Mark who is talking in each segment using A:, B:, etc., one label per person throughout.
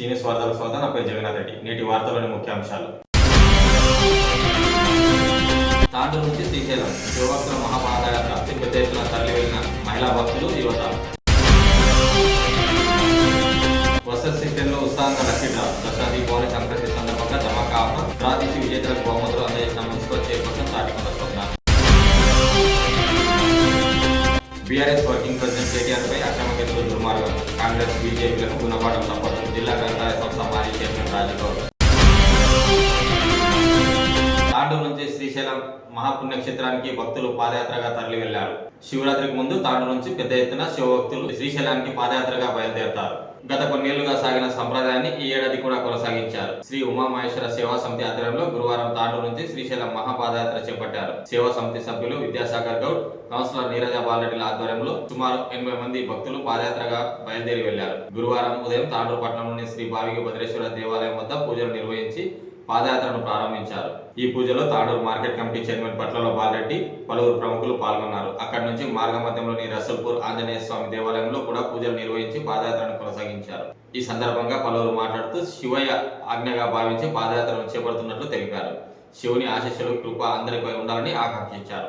A: Seniors వార్తల స్వాగతం. నా పేరు జగన్నాథ్ రెడ్డి. నేటి వార్తలోని ముఖ్యాంశాలు తాండూరు నుంచి శ్రీశైలం శివభక్తుల మహాపాదయాత్ర పెద్ద ఎత్తున తరలి వెళ్ళిన మహిళా భక్తులు యువత. వసతి సిస్టంలో ఉత్సాహంగా లక్కీ డ్రా దసరా దీపావళి సంక్రాంతి సందర్భంగా ధమాకా ఆఫర్. డ్రా తీసి విజేతలకు బహుమతులు అందజేసిన municipal chairperson Tatikonda Swapna BRS working president KTR పై అక్రమ కేసులు దుర్మార్గం. కాంగ్రెస్ బీజేపీలకు గుణపాఠం తప్ప జిల్లా గ్రంథాలయ సంస్థ మాజీ చైర్మన్ రాజగౌడ్ తాండూరు నుంచి శ్రీశైలం మహాపుణ్యక్షేత్రానికి భక్తులు పాదయాత్రగా తరలి వెళ్ళారు శివరాత్రికి ముందు తాండూరు నుంచి పెద్ద ఎత్తున శివభక్తులు శ్రీశైలానికి పాదయాత్రగా బయలుదేరతారు. గత కొన్నేళ్ళుగా సాగిన సంప్రదాయాన్ని ఈ ఏడాది కూడా కొనసాగించారు. శ్రీ ఉమామహేశ్వర సేవా సమితి ఆధ్వర్యంలో గురువారం తాండూరు నుంచి శ్రీశైలం మహాపాదయాత్ర చేపట్టారు. సేవా సమితి సభ్యులు విద్యాసాగర్ గౌడ్ కౌన్సిలర్ నీరజ బాలరెడ్డిల ఆధ్వర్యంలో సుమారు ఎనభై మంది భక్తులు పాదయాత్రగా బయలుదేరి వెళ్ళారు గురువారం ఉదయం తాండూరు పట్టణంలోని శ్రీ భావిక భద్రేశ్వర దేవాలయం వద్ద పూజలు నిర్వహించి పాదయాత్రను ప్రారంభించారు. ఈ పూజలో తాడూరు మార్కెట్ కమిటీ చైర్మన్ పట్లలో బాలరెడ్డి పలువురు ప్రముఖులు పాల్గొన్నారు. అక్కడి నుంచి మార్గమధ్యంలోని రసల్పూర్ ఆంజనేయ స్వామి దేవాలయంలో కూడా పూజలు నిర్వహించి పాదయాత్రను కొనసాగించారు. ఈ సందర్భంగా పలువురు మాట్లాడుతూ శివయ్య ఆజ్ఞగా భావించి పాదయాత్రను చేపడుతున్నట్లు తెలిపారు. శివుని ఆశీస్సులు కృప అందరిపై ఉండాలని ఆకాంక్షించారు.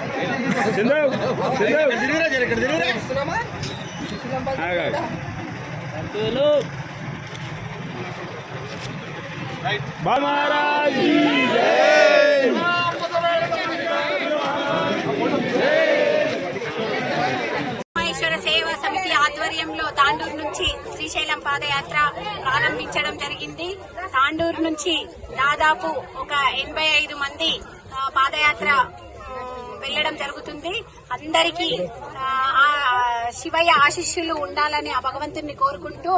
B: మహారాజ్
C: సేవా సమితి ఆధ్వర్యంలో తాండూరు నుంచి శ్రీశైలం పాదయాత్ర ప్రారంభించడం జరిగింది. తాండూరు నుంచి దాదాపు ఒక ఎనభై ఐదు మంది పాదయాత్ర వెళ్ళడం జరుగుతుంది. అందరికీ శివయ్య ఆశిష్యులు ఉండాలని ఆ భగవంతుని కోరుకుంటూ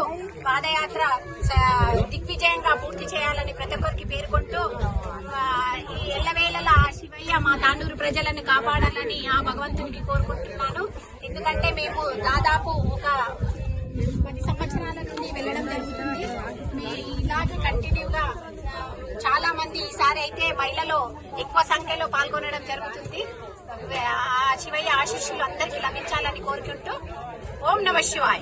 C: పాదయాత్ర స- దిగ్విజయంగా పూర్తి చేయాలని ప్రతి ఒక్కరికి పేర్కొంటూ ఈ ఎల్లవేళలా ఆ శివయ్య మా తాండూరు ప్రజలను కాపాడాలని ఆ భగవంతునికి కోరుకుంటున్నాను. ఎందుకంటే మేము దాదాపు ఒక పది సంవత్సరాల నుండి వెళ్ళడం జరుగుతుంది. మీ ఇలాగే కంటిన్యూగా చాలా మంది ఈసారి అయితే మహిళలు ఎక్కువ సంఖ్యలో పాల్గొనడం జరుగుతుంది. శివయ్య ఆశీస్సులు అందరికీ లభించాలని కోరుకుంటూ ఓం నమ శివాయ్.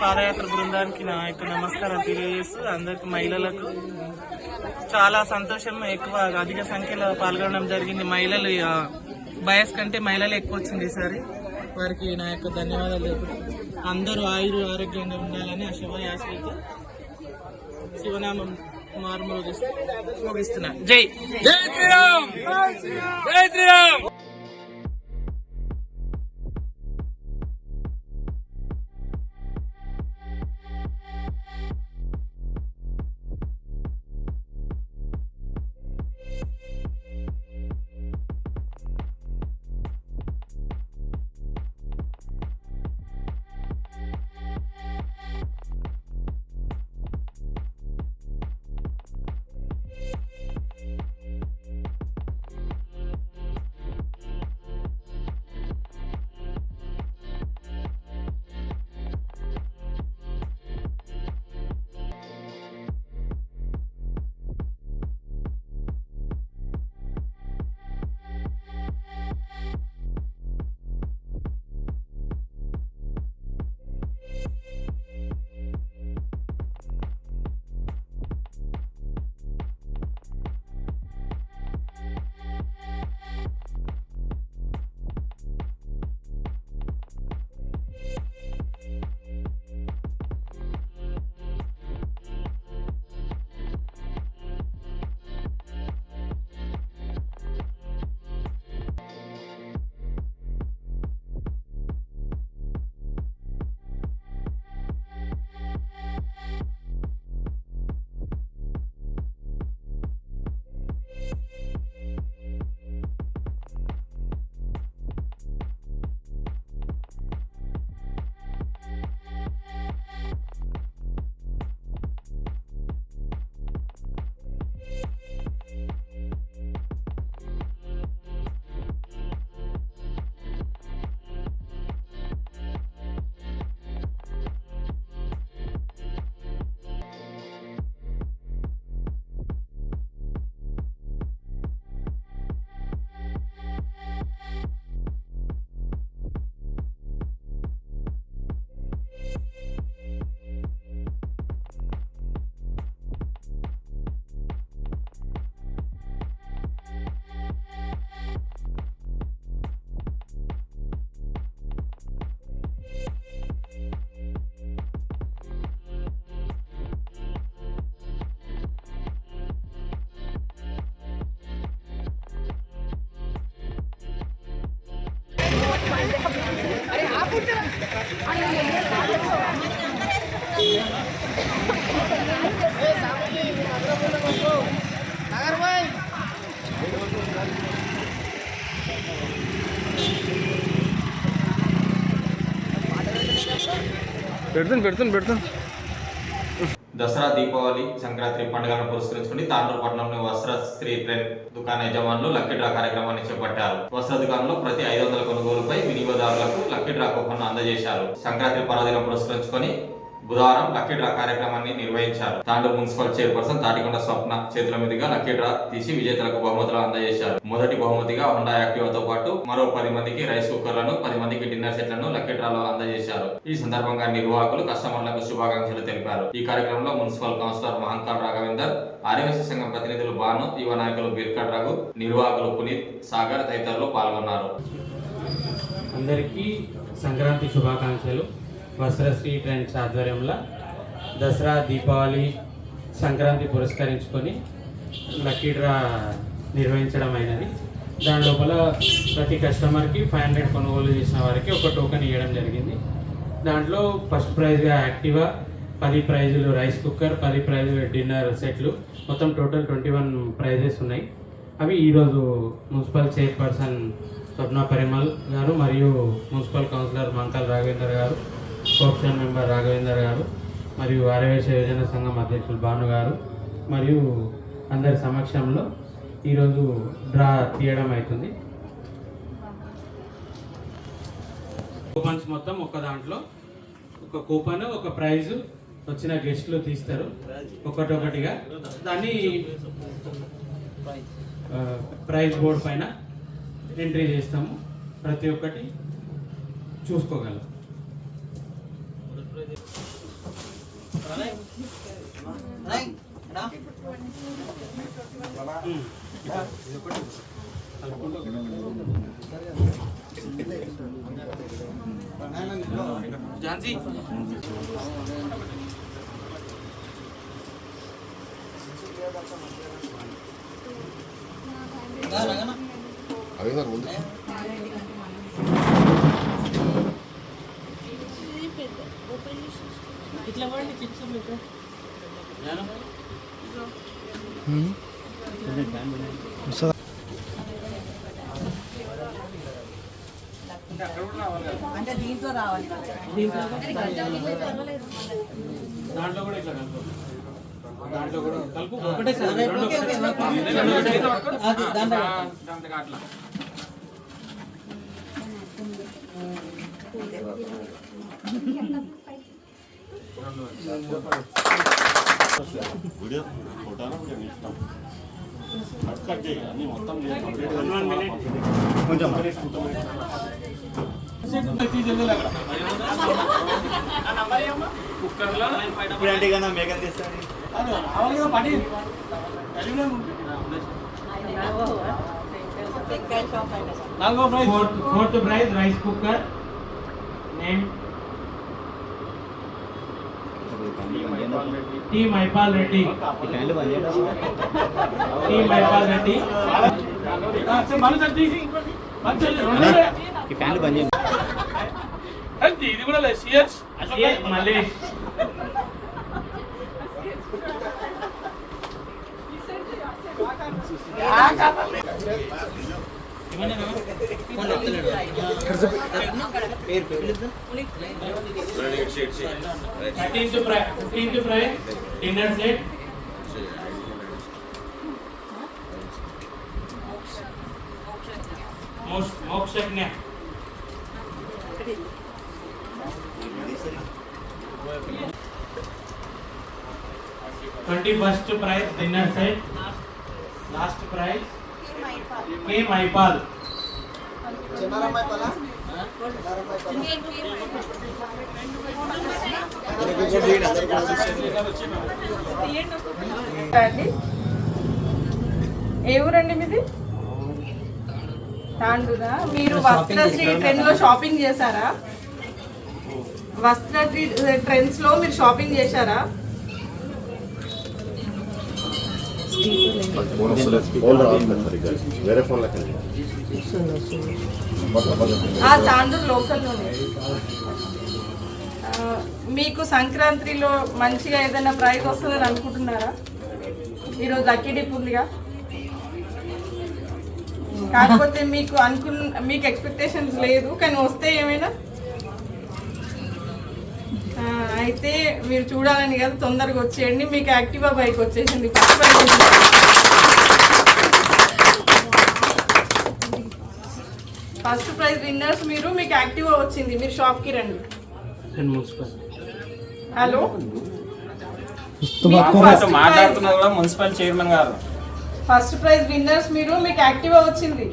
D: పాదయాత్ర బృందానికి నా యొక్క నమస్కారం తెలియజేస్తూ అందరికి మహిళలకు చాలా సంతోషం ఎక్కువ అధిక సంఖ్యలో పాల్గొనడం జరిగింది. మహిళలు బయస్ కంటే మహిళలు ఎక్కువ వచ్చింది ఈసారి. వారికి నా యొక్క ధన్యవాదాలు అందరూ ఆయురు ఆరోగ్యంగా ఉండాలని ఆ శుభయాశ్రీతో శివనామం మారు ముగిస్తున్నా జై. జై శ్రీరామ్. జై శ్రీరామ్.
B: పెడుతుంది పెడుతుంది పెడుతుంది
A: దసరా దీపావళి సంక్రాంతి పండుగలను పురస్కరించుకుని తాండూరు వస్త్ర స్త్రీ ట్రెండ్ దుకాణ యజమానులు లక్కీ డ్రా కార్యక్రమాన్ని చేపట్టారు. వస్త్ర దుకాణంలో ప్రతి ఐదు వందల కొనుగోలుపై వినియోగదారులకు లక్కీ డ్రా కూపన్ను అందజేశారు. సంక్రాంతి పర్వదినం పురస్కరించుకొని బుధవారం లక్కీ డ్రా కార్యక్రమాన్ని నిర్వహించారు. దాంట్లో మున్సిపల్ చైర్పర్సన్ తాటికొండ స్వప్న చేతుల మీదుగా లక్కీ డ్రా తీసి విజేతలకు బహుమతులు అందజేశారు. మొదటి బహుమతిగా హుండా యాక్టివాతో పాటు మరో పది మందికి రైస్ కుక్కర్లను పది మందికి డిన్నర్ సెట్లను లక్కీ డ్రాలో అందజేశారు. ఈ సందర్భంగా నిర్వాహకులు కస్టమర్లకు శుభాకాంక్షలు తెలిపారు. ఈ కార్యక్రమంలో municipal councillor Mahankal Raghavender RMS సంఘం ప్రతినిధులు భాను యువ నాయకులు బీర్కట్ రఘు నిర్వాహకులు పునీత్ సాగర్ తదితరులు పాల్గొన్నారు.
E: అందరికీ సంక్రాంతి శుభాకాంక్షలు. వస్త్రశ్రీ ట్రెండ్స్ ఆధ్వర్యంలో దసరా దీపావళి సంక్రాంతి పురస్కరించుకొని లక్కీ డ్రా నిర్వహించడం అయినది. దాని లోపల ప్రతి కస్టమర్కి ఫైవ్ హండ్రెడ్ కొనుగోలు చేసిన వారికి ఒక టోకెన్ ఇవ్వడం జరిగింది. దాంట్లో ఫస్ట్ ప్రైజ్గా యాక్టివా పది ప్రైజులు రైస్ కుక్కర్ పది ప్రైజులు డిన్నర్ సెట్లు మొత్తం టోటల్ ట్వంటీ వన్ ప్రైజెస్ ఉన్నాయి. అవి ఈరోజు మున్సిపల్ చైర్పర్సన్ స్వప్న పరిమల్ గారు మరియు మున్సిపల్ కౌన్సిలర్ మంకల్ రాఘవేందర్ గారు కోఆప్షన్ మెంబర్ రాఘవేందర్ గారు మరియు ఆరవేశ యోజన సంఘం అధ్యక్షులు భాను గారు మరియు అందరి సమక్షంలో ఈరోజు డ్రా తీయడం అవుతుంది. కూపన్స్ మొత్తం ఒక దాంట్లో ఒక కూపన్ ఒక ప్రైజ్ వచ్చిన గెస్ట్లు తీస్తారు. ఒకటొకటిగా. దాన్ని ప్రైజ్ బోర్డ్ పైన ఎంట్రీ చేస్తాము. ప్రతి ఒక్కటి చూసుకోగలం. ఝాన్సీ
F: అంటే దీంట్లో రావాలి
E: దాంట్లో కూడా ఇట్లా కలుపు దాంట్లో కూడా కలుపు ఒకటే సార్ రెండు
F: ఓకే, ఓకే, ఓకే.
E: రెండు ఒకటే.
F: అది దాంట్లో
E: ఆ, దాంట్లో అట్లా
G: వీడియో ఫోటోనా వీడియో ఇస్తాం. కట్ కట్ చేయి అన్ని మొత్తం చేయి కంప్లీట్
E: One, one minute.
G: కొంచెం
E: కుక్కర్లో fourth fourth prize. Rice cooker name T Maipal Reddy. T Maipal Reddy.
B: ఇది కూడా లేదు
E: CS A Malesh thirteenth prize dinner set Mokshagna twenty first prize dinner set last prize K
H: Maipal ఏ ఊరండి మీది? తాండూరా? మీరు వస్త్రశ్రీ ట్రెండ్లో shopping చేశారా? వస్త్రశ్రీ ట్రెండ్స్లో మీరు షాపింగ్ చేశారా?
G: ఫోన్ రావట్లేదు సరిగ్గా వేరే ఫోన్ లెక్క
H: తాండూరు లోకల్లోనే. మీకు సంక్రాంతిలో మంచిగా ఏదైనా ప్రైజ్ వస్తుందని అనుకుంటున్నారా? ఈరోజు లక్కీ డిప్ ఉందిగా కాకపోతే మీకు అనుకున్న మీకు ఎక్స్పెక్టేషన్స్ లేదు కానీ వస్తే ఏమైనా? అయితే మీరు చూడాలని కదా తొందరగా వచ్చేయండి. మీకు యాక్టివా బైక్ వచ్చేసింది. ఫస్ట్. ఫస్ట్ ప్రైజ్ విన్నర్స్ మీరు మీకు యాక్టివా వచ్చింది. మీరు షాప్కి రండి. హలో? ఫస్ట్ ప్రైజ్ విన్నర్స్ మీరు మీకు యాక్టివా వచ్చింది.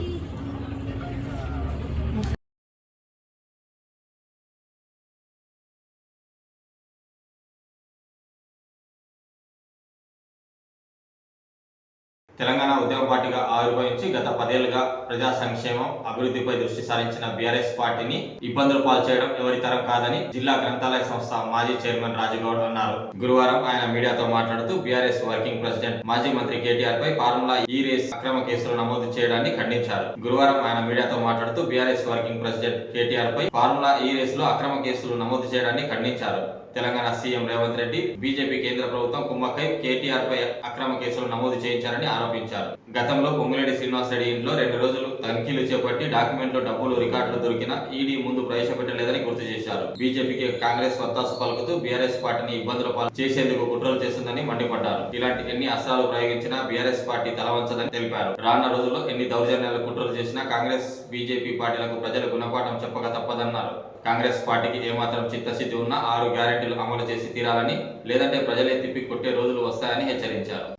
A: తెలంగాణ ఉద్యమ పార్టీగా ఆవిర్భవించి గత పదేళ్ళుగా ప్రజా సంక్షేమం అభివృద్ధిపై దృష్టి సారించిన బీఆర్ఎస్ పార్టీని ఇబ్బందులు పాల్చేయడం ఎవరి తరం కాదని జిల్లా గ్రంథాలయ సంస్థ మాజీ చైర్మన్ రాజుగౌడ్ అన్నారు. గురువారం ఆయన మీడియాతో మాట్లాడుతూ బీఆర్ఎస్ వర్కింగ్ ప్రెసిడెంట్ మాజీ మంత్రి కేటీఆర్ పై ఫార్ములా ఈ రేస్ అక్రమ కేసులు నమోదు చేయడాన్ని ఖండించారు. గురువారం ఆయన మీడియాతో మాట్లాడుతూ బీఆర్ఎస్ వర్కింగ్ ప్రెసిడెంట్ కేటీఆర్ పై ఫార్ములా ఈ రేస్లో అక్రమ కేసులు నమోదు చేయడాన్ని ఖండించారు. తెలంగాణ సీఎం రేవంత్ రెడ్డి బీజేపీ కేంద్ర ప్రభుత్వం కుమ్మక్కై కేటీఆర్ పై అక్రమ కేసులు నమోదు చేయించారని ఆరోపించారు. గతంలో పొంగులేడి శ్రీనివాసరెడ్డి ఇంట్లో రెండు రోజులు తనిఖీలు చేపట్టి డాక్యుమెంట్లు డబ్బులు రికార్డులు దొరికిన ఈడీ ముందు ప్రవేశపెట్టలేదని గుర్తు చేశారు. బీజేపీకి కాంగ్రెస్ వత్తాసు పలుకుతూ బీఆర్ఎస్ పార్టీని ఇబ్బందుల పాలు చేసేందుకు కుట్రలు చేస్తుందని మండిపడ్డారు. ఇలాంటి ఎన్ని అస్త్రాలు ప్రయోగించినా బీఆర్ఎస్ పార్టీ తలవంచదని తెలిపారు. రానున్న రోజుల్లో ఎన్ని దౌర్జన్యాలు కుట్రలు చేసినా కాంగ్రెస్ బీజేపీ పార్టీలకు ప్రజలు గుణపాఠం చెప్పక తప్పదన్నారు. కాంగ్రెస్ పార్టీకి ఏమాత్రం చిత్తశుద్ధి ఉన్నా ఆరు గ్యారెంటీలు అమలు చేసి తీరాలని లేదంటే ప్రజలే తిప్పి కొట్టే రోజులు వస్తాయని హెచ్చరించారు.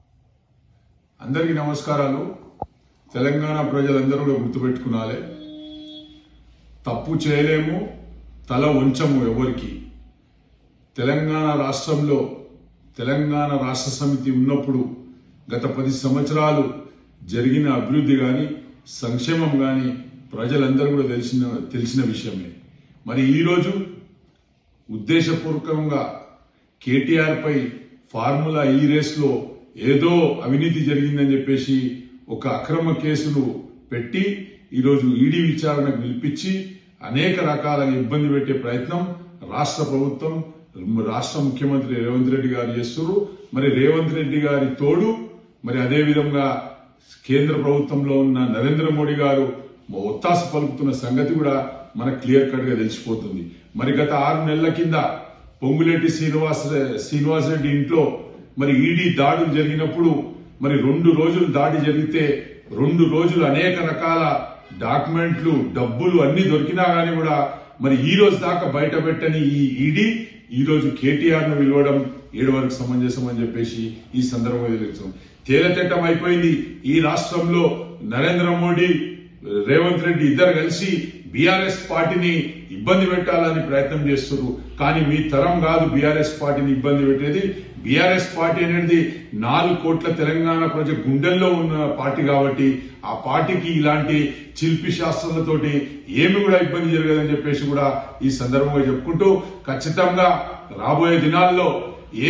I: అందరికీ నమస్కారాలు. తెలంగాణ ప్రజలందరూ కూడా గుర్తుపెట్టుకున్నాలే తప్పు చేయలేము తల ఉంచము ఎవరికి? తెలంగాణ రాష్ట్రంలో తెలంగాణ రాష్ట్ర సమితి ఉన్నప్పుడు గత పది సంవత్సరాలు జరిగిన అభివృద్ధి కానీ సంక్షేమం కానీ ప్రజలందరూ కూడా తెలిసిన తెలిసిన విషయమే. మరి ఈరోజు ఉద్దేశపూర్వకంగా కేటీఆర్ పై ఫార్ములా ఈ రేస్లో ఏదో అవినీతి జరిగిందని చెప్పేసి ఒక అక్రమ కేసును పెట్టి ఈరోజు ఈడీ విచారణకు పిలిపించి అనేక రకాల ఇబ్బంది పెట్టే ప్రయత్నం రాష్ట్ర ప్రభుత్వం రాష్ట్ర ముఖ్యమంత్రి రేవంత్ రెడ్డి గారు చేస్తున్నారు మరి రేవంత్ రెడ్డి గారి తోడు మరి అదే విధంగా కేంద్ర ప్రభుత్వంలో ఉన్న నరేంద్ర మోడీ గారు ఒత్తాస పలుకుతున్న సంగతి కూడా మనకు క్లియర్ కట్గా తెలిసిపోతుంది. మరి గత ఆరు నెలల కింద పొంగులేటి శ్రీనివాస శ్రీనివాసరెడ్డి ఇంట్లో మరి ఈడీ దాడులు జరిగినప్పుడు మరి రెండు రోజులు దాడి జరిగితే రెండు రోజులు అనేక రకాల డాక్యుమెంట్లు డబ్బులు అన్ని దొరికినా గానీ కూడా మరి ఈ రోజు దాకా బయట పెట్టని ఈ ఈడీ ఈ రోజు కేటీఆర్ను పిలవడం ఏడు వరకు సమంజసం అని చెప్పేసి ఈ సందర్భంగా తెలుసు తేలతెట్టం అయిపోయింది. ఈ రాష్ట్రంలో నరేంద్ర మోడీ రేవంత్ రెడ్డి ఇద్దరు కలిసి బీఆర్ఎస్ పార్టీని ఇబ్బంది పెట్టాలని ప్రయత్నం చేస్తున్నారు. కానీ మీ తరం కాదు బీఆర్ఎస్ పార్టీని ఇబ్బంది పెట్టేది. బీఆర్ఎస్ పార్టీ అనేది నాలుగు కోట్ల తెలంగాణ ప్రజ గుండెల్లో ఉన్న పార్టీ కాబట్టి ఆ పార్టీకి ఇలాంటి శిల్పి శాస్త్రాలతోటి ఏమి కూడా ఇబ్బంది జరగదని చెప్పేసి కూడా ఈ సందర్భంగా చెప్పుకుంటూ ఖచ్చితంగా రాబోయే దినాల్లో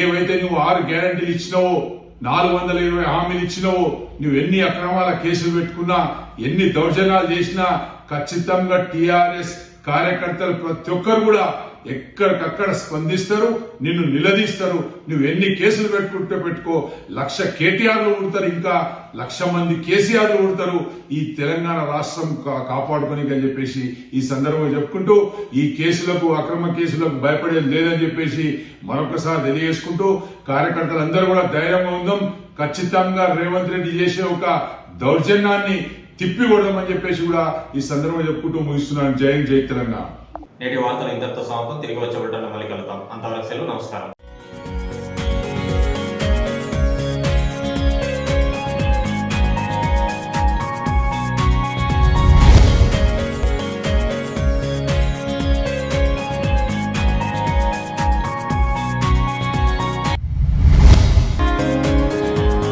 I: ఏవైతే నువ్వు ఆరు గ్యారంటీలు ఇచ్చినావో నాలుగు వందల ఇరవై హామీలు ఇచ్చినావు. నువ్వు ఎన్ని అక్రమాల కేసులు పెట్టుకున్నా ఎన్ని దౌర్జన్యాలు చేసినా ఖచ్చితంగా టీఆర్ఎస్ కార్యకర్తలు ప్రతి ఒక్కరు కూడా ఎక్కడికక్కడ స్పందిస్తారు నిన్ను నిలదీస్తారు. నువ్వు ఎన్ని కేసులు పెట్టుకుంటే పెట్టుకో లక్ష కేటీఆర్లు ఉడతారు ఇంకా లక్ష మంది కేసీఆర్లు ఉడతారు ఈ తెలంగాణ రాష్ట్రం కా- కాపాడుకొని అని చెప్పేసి ఈ సందర్భంగా చెప్పుకుంటూ ఈ కేసులకు అక్రమ కేసులకు భయపడేది లేదని చెప్పేసి మరొకసారి తెలియజేసుకుంటూ కార్యకర్తలందరూ కూడా ధైర్యంగా ఉందాం. ఖచ్చితంగా రేవంత్ రెడ్డి చేసే ఒక దౌర్జన్యాన్ని తిప్పికొడదామని చెప్పేసి కూడా ఈ సందర్భంగా చెప్పుకుంటూ ముగిస్తున్నాను. జై హింద్, జై తెలంగాణ.
A: నేటి వార్తలు ఇంతటితో సమాప్తం తిరిగి వచ్చే బుల్టన్ మళ్ళీ కలుద్దాం. అంతవరకు సెలవు నమస్కారం.